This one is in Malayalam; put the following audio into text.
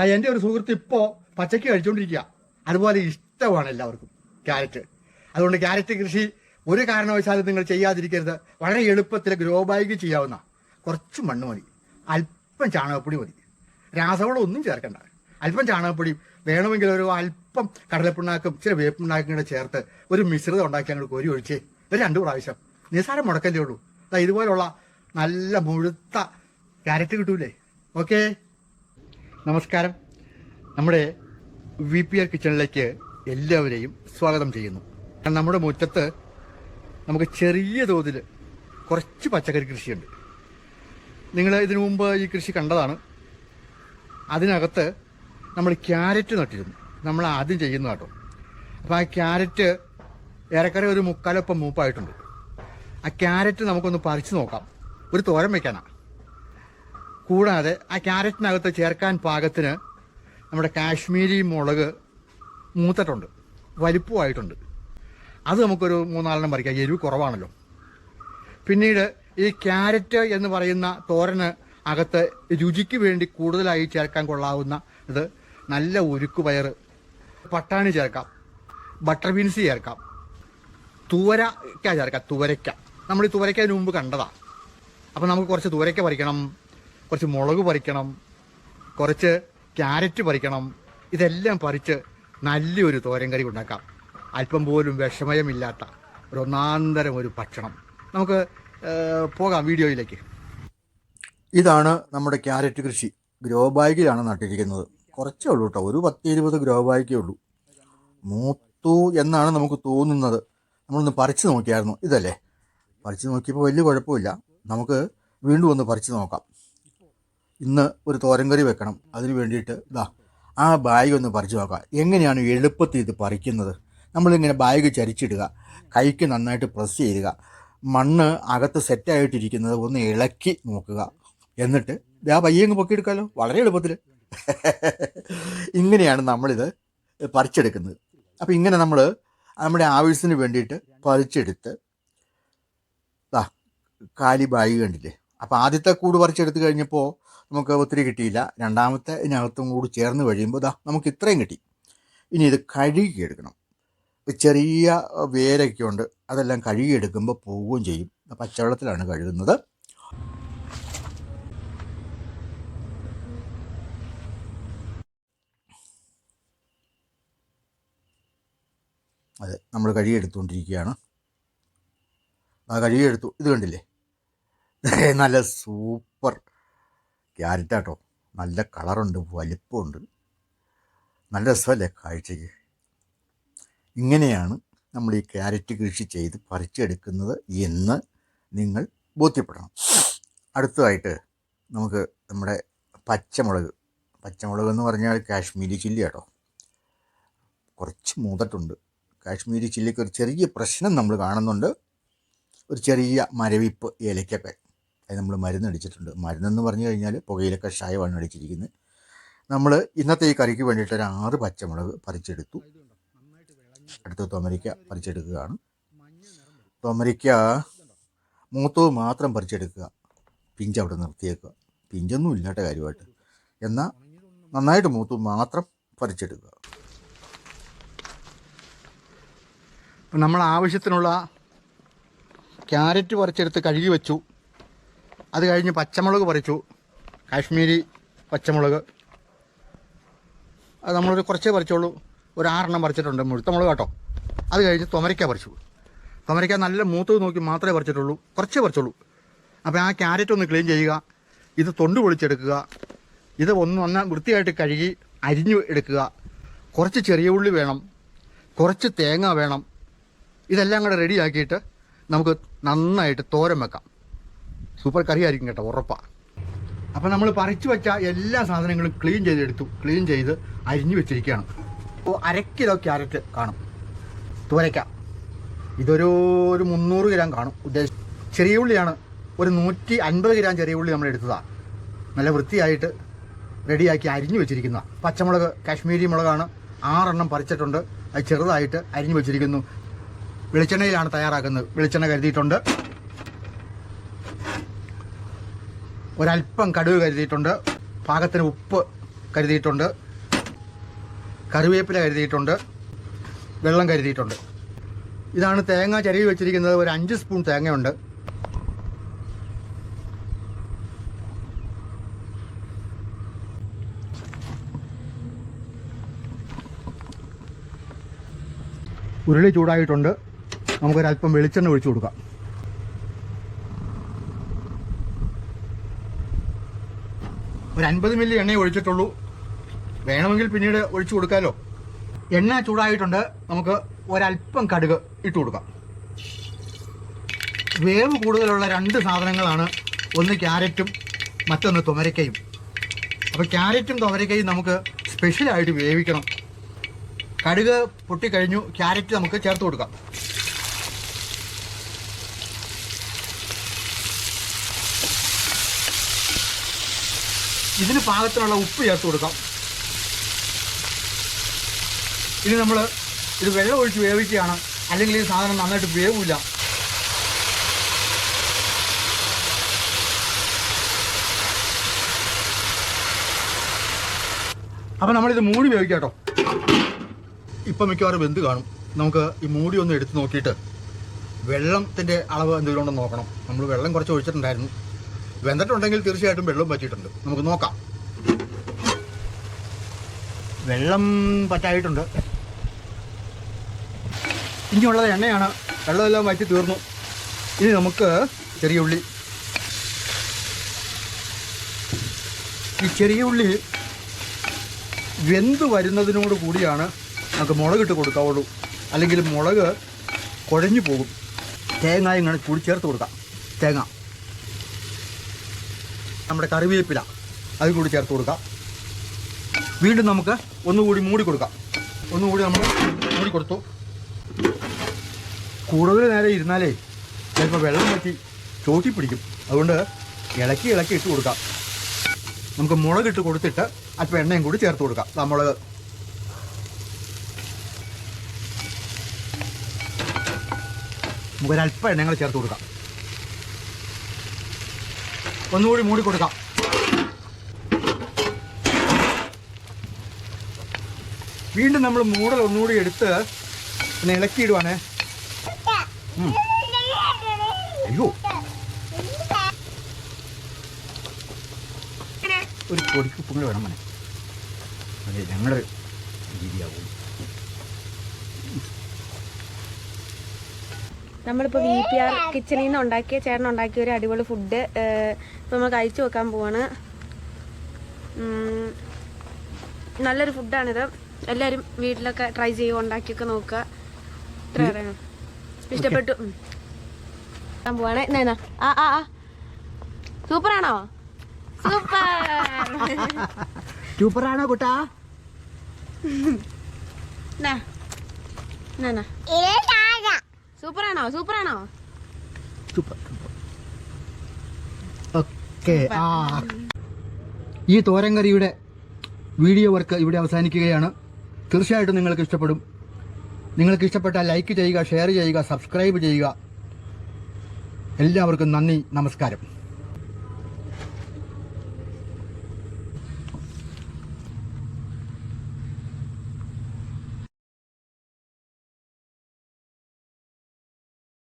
എന്റെ ഒരു സുഹൃത്ത് ഇപ്പോൾ പച്ചക്ക് കഴിച്ചുകൊണ്ടിരിക്കുക അതുപോലെ ഇഷ്ടമാണ് എല്ലാവർക്കും ക്യാരറ്റ്. അതുകൊണ്ട് ക്യാരറ്റ് കൃഷി ഒരു കാരണവശാലും നിങ്ങൾ ചെയ്യാതിരിക്കരുത്. വളരെ എളുപ്പത്തിൽ ഗ്രോ ബാഗ് ചെയ്യാവുന്ന കുറച്ച് മണ്ണ് മതി. അല്പം ചാണകപ്പൊടി മതി. രാസവളം ഒന്നും ചേർക്കണ്ട. അല്പം ചാണകപ്പൊടി വേണമെങ്കിൽ ഒരു അല്പം കടലപ്പിണ്ണാക്കും ഇച്ചിരി വേപ്പിണ്ണാക്കും കൂടെ ചേർത്ത് ഒരു മിശ്രിതം ഉണ്ടാക്കി അങ്ങോട്ട് കോരി ഒഴിച്ചേ ഒരു രണ്ട് പ്രാവശ്യം. നിസ്സാരം മുടക്കല്ലേ ഉള്ളൂ. ഇതുപോലുള്ള നല്ല മുഴുത്ത ക്യാരറ്റ് കിട്ടൂലേ? ഓക്കേ നമസ്കാരം. നമ്മുടെ വി പി ആർ കിച്ചണിലേക്ക് എല്ലാവരെയും സ്വാഗതം ചെയ്യുന്നു. നമ്മുടെ മുറ്റത്ത് നമുക്ക് ചെറിയ തോതിൽ കുറച്ച് പച്ചക്കറി കൃഷിയുണ്ട്. നിങ്ങൾ ഇതിനു മുമ്പ് ഈ കൃഷി കണ്ടതാണ്. അതിനകത്ത് നമ്മൾ ക്യാരറ്റ് നട്ടിരുന്നു. നമ്മൾ ആദ്യം ചെയ്യുന്ന കേട്ടോ. അപ്പോൾ ആ ക്യാരറ്റ് ഏറെക്കുറെ ഒരു മുക്കാലൊപ്പം മൂപ്പായിട്ടുണ്ട്. ആ ക്യാരറ്റ് നമുക്കൊന്ന് പറിച്ചു നോക്കാം. ഒരു തോരം വയ്ക്കാനാണ് കൂടാതെ ആ ക്യാരറ്റിനകത്ത് ചേർക്കാൻ പാകത്തിന് നമ്മുടെ കാശ്മീരി മുളക് മൂത്തിട്ടുണ്ട്. വലിപ്പമായിട്ടുണ്ട്. അത് നമുക്കൊരു മൂന്നാലെണ്ണം പറിക്കാം. എരിവ് കുറവാണല്ലോ. പിന്നീട് ഈ ക്യാരറ്റ് എന്ന് പറയുന്ന തോരന് അകത്ത് രുചിക്ക് വേണ്ടി കൂടുതലായി ചേർക്കാൻ കൊള്ളാവുന്ന ഇത് നല്ല ഉരുക്ക് പയർ പട്ടാണി ചേർക്കാം. ബട്ടർ ബീൻസ് ചേർക്കാം. തുവരക്ക ചേർക്കാം. തുവരയ്ക്ക നമ്മൾ ഈ തുവരയ്ക്ക അതിന് മുമ്പ് കണ്ടതാണ് അപ്പം നമുക്ക് കുറച്ച് തുവരയ്ക്ക പറിക്കണം. കുറച്ച് മുളക് പറിക്കണം കുറച്ച് ക്യാരറ്റ് പറിക്കണം ഇതെല്ലാം പറിച്ച് നല്ലൊരു തോരൻ കറി ഉണ്ടാക്കാം. അല്പം പോലും വിഷമയമില്ലാത്ത ഒരു ഒന്നാന്തരം ഒരു ഭക്ഷണം. നമുക്ക് പോകാം വീഡിയോയിലേക്ക്. ഇതാണ് നമ്മുടെ ക്യാരറ്റ് കൃഷി. ഗ്രോ ബാഗിലാണ് നട്ടിരിക്കുന്നത്. കുറച്ചേ ഉള്ളൂ കേട്ടോ. ഒരു പത്ത് ഇരുപത് ഗ്രോ ബാഗേ ഉള്ളൂ. മൂത്തു എന്നാണ് നമുക്ക് തോന്നുന്നത്. നമ്മളൊന്ന് പറിച്ചു നോക്കിയായിരുന്നു. ഇതല്ലേ? പറിച്ചു നോക്കിയപ്പോൾ വലിയ കുഴപ്പമില്ല. നമുക്ക് വീണ്ടും ഒന്ന് പറിച്ചു നോക്കാം. ഇന്ന് ഒരു തോരൻ കറി വെക്കണം. അതിന് വേണ്ടിയിട്ട് ഇതാ ആ ബാഗ് ഒന്ന് പറിച്ചു നോക്കാം. എങ്ങനെയാണ് എളുപ്പത്തിൽ ഇത് പറിക്കുന്നത്? നമ്മളിങ്ങനെ ബാഗ് ചരിച്ചിടുക. കൈക്ക് നന്നായിട്ട് പ്രസ് ചെയ്യുക. മണ്ണ് അകത്ത് സെറ്റായിട്ടിരിക്കുന്നത് ഒന്ന് ഇളക്കി നോക്കുക. എന്നിട്ട് ആ പയ്യങ്ങ് പൊക്കിയെടുക്കാമല്ലോ വളരെ എളുപ്പത്തിൽ ഇങ്ങനെയാണ് നമ്മളിത് പറിച്ചെടുക്കുന്നത്. അപ്പോൾ ഇങ്ങനെ നമ്മൾ നമ്മുടെ ആവശ്യത്തിന് വേണ്ടിയിട്ട് പറിച്ചെടുത്ത് കാലി ബാഗ് കണ്ടില്ലേ? അപ്പോൾ ആദ്യത്തെ കൂട് പറിച്ചെടുത്ത് കഴിഞ്ഞപ്പോൾ നമുക്ക് ഒത്തിരി കിട്ടിയില്ല. രണ്ടാമത്തെ ഇതിനകത്തും കൂടി ചേർന്ന് കഴിയുമ്പോൾ ഇതാ നമുക്ക് ഇത്രയും കിട്ടി. ഇനി ഇത് കഴുകിയെടുക്കണം ചെറിയ വേരൊക്കെ ഉണ്ട്. അതെല്ലാം കഴുകിയെടുക്കുമ്പോൾ പോവുകയും ചെയ്യും. പച്ചവെള്ളത്തിലാണ് കഴുകുന്നത്. അതെ നമ്മൾ കഴുകിയെടുത്തുകൊണ്ടിരിക്കുകയാണ് ആ കഴുകിയെടുത്തു ഇത് കണ്ടില്ലേ? നല്ല സൂപ്പർ. ക്യാരറ്റാട്ടോ നല്ല കളറുണ്ട് വലിപ്പമുണ്ട്. നല്ല രസമല്ലേ കാഴ്ചയ്ക്ക്. ഇങ്ങനെയാണ് നമ്മൾ ഈ ക്യാരറ്റ് കൃഷി ചെയ്ത് പറിച്ചെടുക്കുന്നത് എന്ന് നിങ്ങൾ ബോധ്യപ്പെടണം. അടുത്തതായിട്ട് നമുക്ക് നമ്മുടെ പച്ചമുളക്. പച്ചമുളക് എന്ന് പറഞ്ഞാൽ കാശ്മീരി ചില്ലി കേട്ടോ. കുറച്ച് മൂതട്ടുണ്ട് കാശ്മീരി ചില്ലിക്ക് ഒരു ചെറിയ പ്രശ്നം നമ്മൾ കാണുന്നുണ്ട്. ഒരു ചെറിയ മരവിപ്പ് ഏലക്കൊക്കെ അത് നമ്മൾ മരുന്നടിച്ചിട്ടുണ്ട്. മരുന്നെന്ന് പറഞ്ഞു കഴിഞ്ഞാൽ പുകയില കഷായമാണ് അടിച്ചിരിക്കുന്നത് നമ്മൾ ഇന്നത്തെ ഈ കറിക്ക് വേണ്ടിയിട്ട് ഒരു ആറ് പച്ചമുളക് പറിച്ചെടുത്തു. അടുത്ത തൊമരിക്ക പറിച്ചെടുക്കുകയാണ്. തൊമരിക്ക മൂത്തത് മാത്രം പറിച്ചെടുക്കുക. പിഞ്ച് അവിടെ നിർത്തിയേക്കുക. പിഞ്ചൊന്നും ഇല്ലാത്ത കാര്യമായിട്ട്. എന്നാൽ നന്നായിട്ട് മൂത്തു മാത്രം പറിച്ചെടുക്കുക. നമ്മൾ ആവശ്യത്തിനുള്ള ക്യാരറ്റ് പറിച്ചെടുത്ത് കഴുകി വെച്ചു. അത് കഴിഞ്ഞ് പച്ചമുളക് പറിച്ചു. കാശ്മീരി പച്ചമുളക്. അത് നമ്മളൊരു കുറച്ചേ പറിച്ചുള്ളൂ. ഒരു ആറെണ്ണം പറിച്ചിട്ടുണ്ട് മുഴുത്ത മുളക് കേട്ടോ. അത് കഴിഞ്ഞ് തുമരയ്ക്ക പറിച്ചു. തുമരയ്ക്ക നല്ല മൂത്തത് നോക്കി മാത്രമേ പറിച്ചിട്ടുള്ളൂ. കുറച്ചേ പറിച്ചുള്ളൂ. അപ്പോൾ ആ ക്യാരറ്റ് ഒന്ന് ക്ലീൻ ചെയ്യുക. ഇത് തൊണ്ട് പൊളിച്ചെടുക്കുക. ഇത് ഒന്ന് ഒന്ന് വൃത്തിയായിട്ട് കഴുകി അരിഞ്ഞു എടുക്കുക. കുറച്ച് ചെറിയ ഉള്ളി വേണം. കുറച്ച് തേങ്ങ വേണം. ഇതെല്ലാം കൂടെ റെഡിയാക്കിയിട്ട് നമുക്ക് നന്നായിട്ട് തോരൻ വെക്കാം. സൂപ്പർ കറി ആയിരിക്കും കേട്ടോ ഉറപ്പാണ് അപ്പോൾ നമ്മൾ പറിച്ചു വെച്ച എല്ലാ സാധനങ്ങളും ക്ലീൻ ചെയ്തെടുത്തു. ക്ലീൻ ചെയ്ത് അരിഞ്ഞു വെച്ചിരിക്കുകയാണ്. അപ്പോൾ അരക്കിലോ കിലോ ക്യാരറ്റ് കാണും. തുവരയ്ക്ക. ഇതൊരു ഒരു മുന്നൂറ് ഗ്രാം കാണും. ഉദ്ദേശം ചെറിയ ഉള്ളിയാണ്. ഒരു നൂറ്റി അൻപത് ഗ്രാം ചെറിയ ഉള്ളി നമ്മൾ എടുത്തതാണ് നല്ല വൃത്തിയായിട്ട് റെഡിയാക്കി അരിഞ്ഞു വെച്ചിരിക്കുന്ന. പച്ചമുളക് കാശ്മീരി മുളകാണ് ആറെണ്ണം പറിച്ചിട്ടുണ്ട്. അത് ചെറുതായിട്ട് അരിഞ്ഞു വെച്ചിരിക്കുന്നു. വെളിച്ചെണ്ണയിലാണ് തയ്യാറാക്കുന്നത്. വെളിച്ചെണ്ണ കരുതിയിട്ടുണ്ട്. ഒരല്പം കടുവ് കരുതിയിട്ടുണ്ട് പാകത്തിന് ഉപ്പ് കരുതിയിട്ടുണ്ട് കറിവേപ്പില കരുതിയിട്ടുണ്ട് വെള്ളം കരുതിയിട്ടുണ്ട്. ഇതാണ് തേങ്ങ ചരുവി വെച്ചിരിക്കുന്നത് ഒരു അഞ്ച് സ്പൂൺ തേങ്ങയുണ്ട്. ഉരുളി ചൂടായിട്ടുണ്ട്. നമുക്കൊരല്പം വെളിച്ചെണ്ണ ഒഴിച്ചു കൊടുക്കാം. ഒരു അൻപത് മില്ലി എണ്ണയെ ഒഴിച്ചിട്ടുള്ളൂ. വേണമെങ്കിൽ പിന്നീട് ഒഴിച്ചു കൊടുക്കാമല്ലോ എണ്ണ ചൂടായിട്ടുണ്ട്. നമുക്ക് ഒരല്പം കടുക് ഇട്ട് കൊടുക്കാം. വേവ് കൂടുതലുള്ള രണ്ട് സാധനങ്ങളാണ്. ഒന്ന് ക്യാരറ്റും മറ്റൊന്ന് തുമരക്കയും അപ്പോൾ ക്യാരറ്റും തുമരക്കയും നമുക്ക് സ്പെഷ്യലായിട്ട് വേവിക്കണം. കടുക് പൊട്ടിക്കഴിഞ്ഞു ക്യാരറ്റ് നമുക്ക് ചേർത്ത് കൊടുക്കാം. ഇതിന് പാകത്തിനുള്ള ഉപ്പ് ചേർത്ത് കൊടുക്കാം. ഇനി നമ്മൾ ഇത് വെള്ളം ഒഴിച്ച് വേവിക്കുകയാണ്. അല്ലെങ്കിൽ ഈ സാധനം നന്നായിട്ട് വേവില്ല അപ്പം നമ്മളിത് മൂടി വേവിക്കാം കേട്ടോ. ഇപ്പം മിക്കവാറും വെന്ത് കാണും. നമുക്ക് ഈ മൂടി ഒന്ന് എടുത്ത് നോക്കിയിട്ട് വെള്ളത്തിന്റെ അളവ് എന്തെങ്കിലും ഉണ്ടെന്ന് നോക്കണം. നമ്മൾ വെള്ളം കുറച്ച് ഒഴിച്ചിട്ടുണ്ടായിരുന്നു. വെന്തിട്ടുണ്ടെങ്കിൽ തീർച്ചയായിട്ടും വെള്ളം പറ്റിയിട്ടുണ്ട്. നമുക്ക് നോക്കാം. വെള്ളം പറ്റായിട്ടുണ്ട്. ഇനിയുള്ളത് എണ്ണയാണ്. വെള്ളമെല്ലാം വറ്റി തീർന്നു. ഇനി നമുക്ക് ചെറിയ ഉള്ളി. ഈ ചെറിയ ഉള്ളി വെന്ത് വരുന്നതിനോട് കൂടിയാണ് നമുക്ക് മുളകിട്ട് കൊടുക്കാവുള്ളൂ. അല്ലെങ്കിൽ മുളക് കുഴഞ്ഞു പോകും. തേങ്ങ ഇങ്ങനെ കൂടി ചേർത്ത് കൊടുക്കാം. തേങ്ങ. നമ്മുടെ കറിവേപ്പില അത് കൂടി ചേർത്ത് കൊടുക്കാം. വീണ്ടും നമുക്ക് ഒന്നുകൂടി മൂടി കൊടുക്കാം. ഒന്നുകൂടി നമ്മൾ മൂടി കൊടുത്തു. കൂടുതൽ നേരം ഇരുന്നാലേ ചിലപ്പോൾ വെള്ളം പറ്റി ചോട്ടി പിടിക്കും. അതുകൊണ്ട് ഇളക്കി ഇളക്കി ഇട്ട് കൊടുക്കാം. നമുക്ക് മുളകിട്ട് കൊടുത്തിട്ട് അല്പം എണ്ണയും കൂടി ചേർത്ത് കൊടുക്കാം. നമ്മൾ മുളക്. നമുക്കൊരല്പം എണ്ണങ്ങൾ ചേർത്ത് കൊടുക്കാം. ഒന്നുകൂടി മൂടി കൊടുക്കാം. വീണ്ടും നമ്മൾ മൂടൽ ഒന്നുകൂടി എടുത്ത് പിന്നെ ഇളക്കിയിടുവാണേ. അയ്യോ. ഒരു പൊടിക്കുപ്പും കൂടെ വേണം മനെ. അതെ ഞങ്ങളുടെ രീതിയാവും. നമ്മളിപ്പോൾ വി പി ആർ കിച്ചണിൽ നിന്ന് ഉണ്ടാക്കിയ ചേട്ടൻ ഉണ്ടാക്കിയ ഒരു അടിപൊളി ഫുഡ് ഇപ്പോൾ നമ്മൾ കഴിച്ചു വെക്കാൻ പോവാണ്. നല്ലൊരു ഫുഡാണിത് എല്ലാവരും വീട്ടിലൊക്കെ ട്രൈ ചെയ്യുക ഉണ്ടാക്കിയൊക്കെ നോക്കുക. ഇത്ര ഇഷ്ടപ്പെട്ടു. ഞാൻ പോവാണ്. എന്നാ? ആ ആ ആ. സൂപ്പറാണോ? സൂപ്പർ. സൂപ്പറാണോ കുട്ടാ? എന്നാ? സൂപ്പറാണോ? സൂപ്പറാണോ? സൂപ്പർ ഓക്കെ ആ. ഈ തോരൻ കറിയുടെ വീഡിയോ വർക്ക് ഇവിടെ അവസാനിക്കുകയാണ്. തീർച്ചയായിട്ടും നിങ്ങൾക്ക് ഇഷ്ടപ്പെടും. നിങ്ങൾക്ക് ഇഷ്ടപ്പെട്ടാൽ ലൈക്ക് ചെയ്യുക ഷെയർ ചെയ്യുക സബ്സ്ക്രൈബ് ചെയ്യുക. എല്ലാവർക്കും നന്ദി നമസ്കാരം.